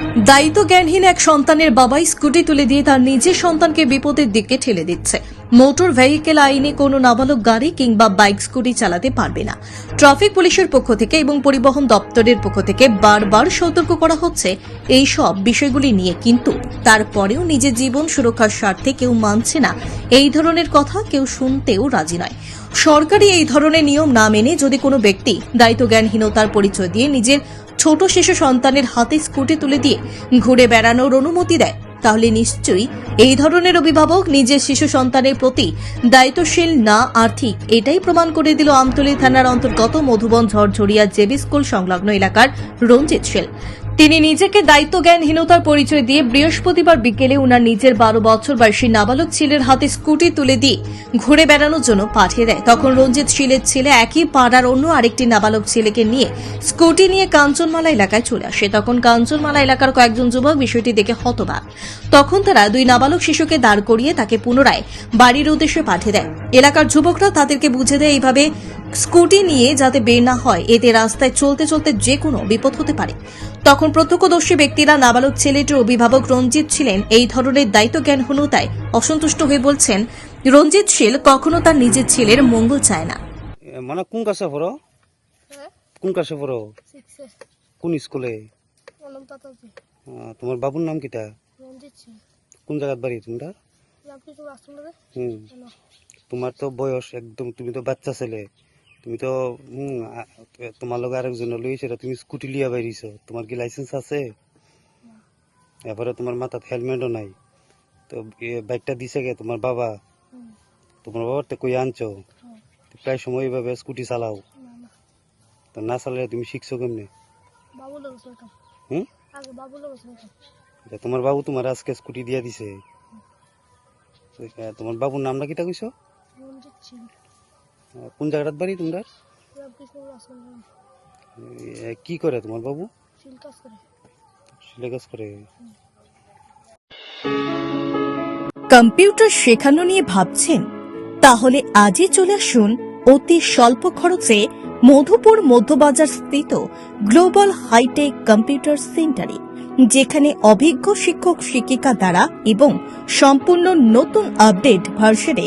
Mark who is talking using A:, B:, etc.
A: দায়িত্ব জ্ঞানহীন এক সন্তানের বাবাই স্কুটি তুলে দিয়ে তার নিজের সন্তানকে বিপদের দিকে ঠেলে দিচ্ছে। মোটর ভেহিকেল আইনে কোনো নাবালক গাড়ি কিংবা বাইক স্কুটি চালাতে পারবে না। ট্রাফিক পুলিশের পক্ষ থেকে এবং পরিবহন দপ্তরের পক্ষ থেকে বারবার সতর্ক করা হচ্ছে এই সব বিষয়গুলি নিয়ে। কিন্তু তারপরেও নিজের জীবন সুরক্ষার স্বার্থে কেউ মানছে না। এই ধরনের কথা কেউ শুনতেও রাজি নয়। সরকারি এই ধরনের নিয়ম না মেনে যদি কোনো ব্যক্তি দায়িত্ব জ্ঞানহীনতার পরিচয় দিয়ে নিজের ছোট শিশু সন্তানের হাতে স্কুটি তুলে দিয়ে ঘুরে বেড়ানোর অনুমতি দেয়, তাহলে নিশ্চয়ই এই ধরনের অভিভাবক নিজের শিশু সন্তানের প্রতি দায়িত্বশীল না, আর্থিক এটাই প্রমাণ করে দিল আমতলী থানার অন্তর্গত মধুবন ঝড়ঝড়িয়া জেবি স্কুল সংলগ্ন এলাকার রঞ্জিত শীল তিনি নিজেকে দায়িত্ব জ্ঞানহীনতার পরিচয় দিয়ে বৃহস্পতিবার বিকেলে উনার নিজের বারো বছর বয়সী নাবালক ছেলের হাতে স্কুটি তুলে দিয়ে ঘুরে বেড়ানোর জন্য পাঠিয়ে দেয়। তখন রঞ্জিত শীলের ছেলে একই পাড়ার অন্য আরেকটি নাবালক ছেলেকে নিয়ে স্কুটি নিয়ে কাঞ্চনমালা এলাকায় চলে আসে। তখন কাঞ্চনমালা এলাকার কয়েকজন যুবক বিষয়টি দেখে হতবাক। তখন তারা দুই নাবালক শিশুকে দাঁড় করিয়ে তাকে পুনরায় বাড়ির উদ্দেশ্যে পাঠিয়ে দেয়। এলাকার যুবকরা তাদেরকে বুঝে দেয়, এইভাবে স্কুটি নিয়ে যাতে বের না হয় এতে রাস্তায় চলতে চলতে যে কোনো বিপদ হতে পারে। তখন প্রত্যক্ষদর্শী ব্যক্তিরা নাবালক ছেলেটির অভিভাবক রঞ্জিত ছিলেন। এই ধরনের দায়িত্ব জ্ঞানহীনতায় অসন্তুষ্ট হয়ে বলছেন রঞ্জিত শীল কখনো তার নিজের ছেলের মঙ্গল চায় না।
B: মানে কোন ক্লাসে পড়ো?
C: হ্যাঁ?
B: কোন ক্লাসে পড়ো? কোন স্কুলে? তোমার বাবুর নাম কিটা? কোন জায়গাত বাড়ি তোমরা? হুম। তোমার তো বয়স একদম তুমি তো বাচ্চা ছেলে। তুমি তো তোমার লগে আরেকজন লইছে তুমি স্কুটি লিয়া বাইরিছ তোমার কি লাইসেন্স আছে? এরপরে তোমার মাথাত হেলমেটও নাই। তো বাইকটা দিছে গে তোমার বাবা? তোমার বাবার তো কই আনছো? প্রায় সময় এইভাবে স্কুটি চালাও। তো না চালালে তুমি শিখছো কেমনে? হুম? তোমার বাবু তোমার আজকে স্কুটি দিয়া দিছে। তোমার বাবুর নামটা কিটা কইছো? কোন জায়গাটাত বাড়ি তোমরা কি করে তোমার বাবু? সিলেবাস করে।
A: কম্পিউটার শেখানো নিয়ে ভাবছেন? তাহলে আজই চলে আসুন অতি স্বল্প খরচে মধুপুর মধ্যবাজার স্থিত গ্লোবাল হাইটেক কম্পিউটার সেন্টারে যেখানে অভিজ্ঞ শিক্ষক শিক্ষিকা দ্বারা এবং সম্পূর্ণ নতুন আপডেট ভার্সনে